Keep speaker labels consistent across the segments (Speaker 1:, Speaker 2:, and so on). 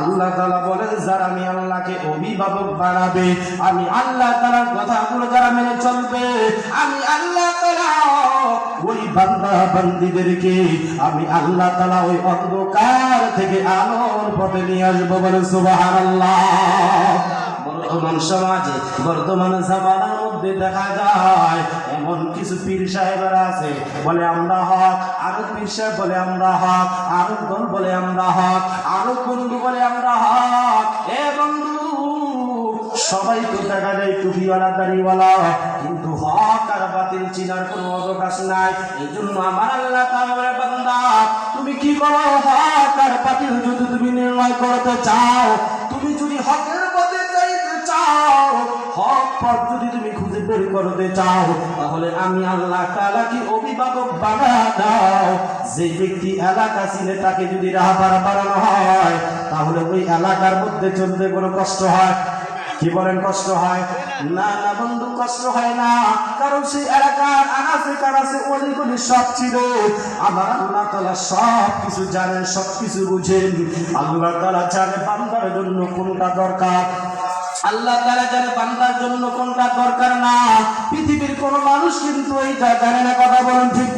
Speaker 1: আল্লাহ বলেন, যারা আমি আল্লাহকে অভিভাবক বানাবে, আমি আল্লাহ তাআলার কথাগুলো যারা মেনে চলবে, আমি আল্লাহ তাআলা ওই বান্দা বান্দীদেরকে, আমি আল্লাহ তাআলা ওই অন্ধকার থেকে আলোর পথে নিয়ে আসব বলে সুবহানাল্লাহ। বর্তমান সমাজে বর্তমান জামানার মধ্যে দেখা যায়, এমন কিছু পীর সাহেবেরা আছে, বলে আমরা হক, আরও পীর সাহেব বলে আমরা হক, আরও দল বলে আমরা হক, আরও বন্ধু বলে আমরা হক। এ বন্ধু, সবাই তো দেখা যায় টুপিওয়ালা, দাড়িওয়ালা, কিন্তু হক আর বাতিল চিনার কোনো অবকাশ নাই। এই জন্য আমার আল্লাহ বান্দা, তুমি কি করো হক আর বাতিল যদি তুমি নির্ণয় করতে চাও, তুমি যদি হকের পথ যদি তুমি খুঁজে বের করতে চাও, তাহলে আমি আল্লাহ তাআলা কি অভিভাবক বানা দাও? যে ব্যক্তি এলাকা ছিলে তাকে যদি রাহাবার বাড়ানো হয়, তাহলে ওই এলাকার মধ্যে চলতে কোনো কষ্ট হয়? কি বলেন কষ্ট হয়? না না বন্ধু, কষ্ট হয় না। কারণ সেই এলাকার আনাচে কানাচে অলিগলি সব ছিল। আমার আল্লাহ তালা সব কিছু জানেন সব কিছু বুঝেন। আল্লাহ তালা জানে বান্দার জন্য কোনটা দরকার। আল্লাহ তারা বান্দার জন্য কোনটা দরকার না, পৃথিবীর কোন মানুষ কিন্তু এইটা জানে না, কথা বলেন ঠিক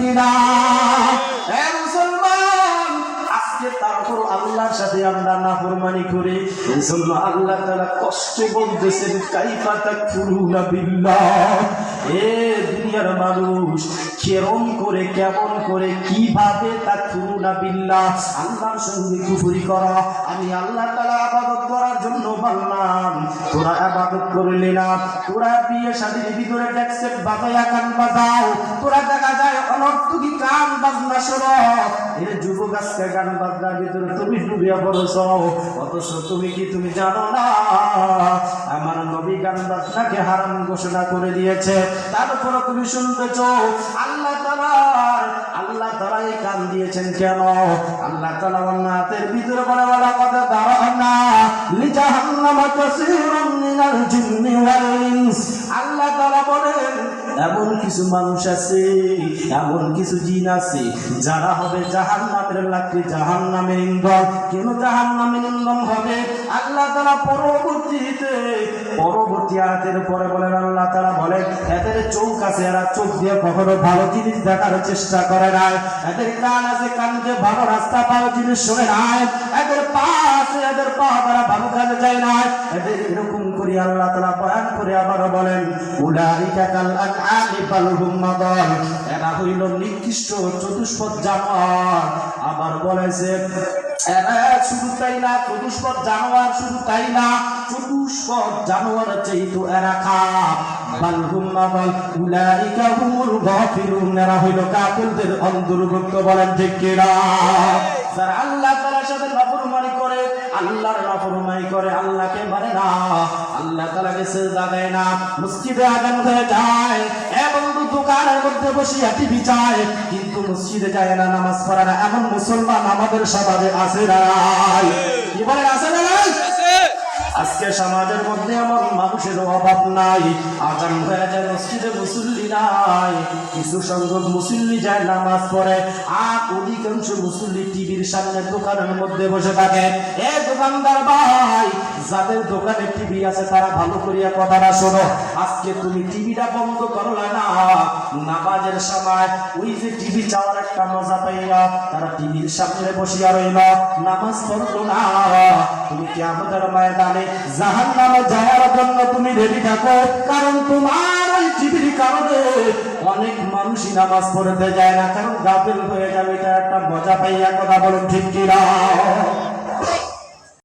Speaker 1: আজকে তারপর আল্লাহর সাথে আমরা নাফরমানি করি। এই জন্য আল্লাহ তারা কষ্টে দুনিয়ার মানুষ কেরম করে, কেমন করে, কীভাবে তাকফুরুনা বিল্লাহ আল্লাহর সঙ্গে কুফরি করা, আমি আল্লাহ তাআলা ইবাদত করার জন্য বললাম, তোরা ইবাদত করলি না, তোরা বিয়ে শাদীর ভিতরে ডেক্সেট বাজায়া গান বাজাও, তোরা দেখা যায় অনর্থকি গান বাজনা শোনো এর যুবক আজকে গান বাজনার ভিতরে তুমি ডুবিয়া পড়েছ, অথচ তুমি কি তুমি জানো না, আমার নবী গান বাজনাকে হারাম ঘোষণা করে দিয়েছে তারপরে তুমি শুনতেছ আল্লাহ তালার আল্লাহ তালা এই কান দিয়েছেন কেন? আল্লাহ তালা হাতের ভিতরে বলে বলা কথা দাঁড়ানা লিজাহান্নামা কাসীরুম মিনাল জিন্নি ওয়াল আল্লাহ তাআলা বলেন, এমন কিছু মানুষ আছে, এমন কিছু জিন আছে, যারা হবে জাহান্নামের লাকড়ি, জাহান্নামের ইন্ধন। কেন জাহান্নামের ইন্ধন হবে? আল্লাহ তাআলা পরবর্তীতে, পরবর্তী আয়াতের পরে বলেন, আল্লাহ বলেন এদের চোখ আছে, এরা চোখ দিয়ে কখনো ভালো জিনিস দেখার চেষ্টা করে নাই। এদের কান আছে, কান দিয়ে ভালো রাস্তা ভালো জিনিস নাই। এদের পা আছে, এদের পা দ্বারা ভালো কাজে যায় না এদের এরকম আল্লাহ তাআলা বয়ান করে আবারও বলেন হুম এরা হইল চতুষ্পদ জানোয়ার। আবার বলেছে শুধু তাই না, চতুষ্পদ জানোয়ার শুধু তাই না, চতুষ্পদ জানোয়ার এরা খাপ। এরা হইল বলেন আল্লাহ তারা সাথে করে, আল্লাহর নাফরমানি করে, আল্লাহকে মানে না। আল্লাহ তাআলাকে সেজদা দেয় না। মসজিদে আজান হয়ে যায় এবং দোকানের মধ্যে বসিয়া টিভি চায়, কিন্তু মসজিদে যায় না, নামাজ পড়ে না। এমন মুসলমান আমাদের সমাজে আছে না। কি বলেন, আছে না? আজকে সমাজের মধ্যে এমন মানুষের অভাব নাই। আজান হয়ে যায়, মসজিদে মুসল্লি নাই। কিছু সংখ্যক মুসল্লি যায়, নামাজ পড়ে। আর অধিকাংশ মুসল্লি টিভির সামনে দোকানের মধ্যে বসে থাকে। এ দোকানদার ভাই যাদের দোকানে টিভি আছে, তারা ভালো করিয়া কথাটা শোনো। আজকে তুমি টিভিটা বন্ধ করলে না? নামাজের সময় ওই যে টিভি চাওয়ার একটা মজা পাইয়া, তারা টিভির সামনে বসিয়া রইল। নামাজ পড়ল না। তুমি কি আমাদের ময়দানে জাহান নামে যাওয়ার জন্য তুমি রেডি থাকো? কারণ তোমার ওই টিভির কারণে অনেক মানুষই নামাজ পড়তে যায় না। কারণ গাফিল হয়ে যাবে, এটা একটা মজা পাইয়া কথা বলেন ঠিক কিনা?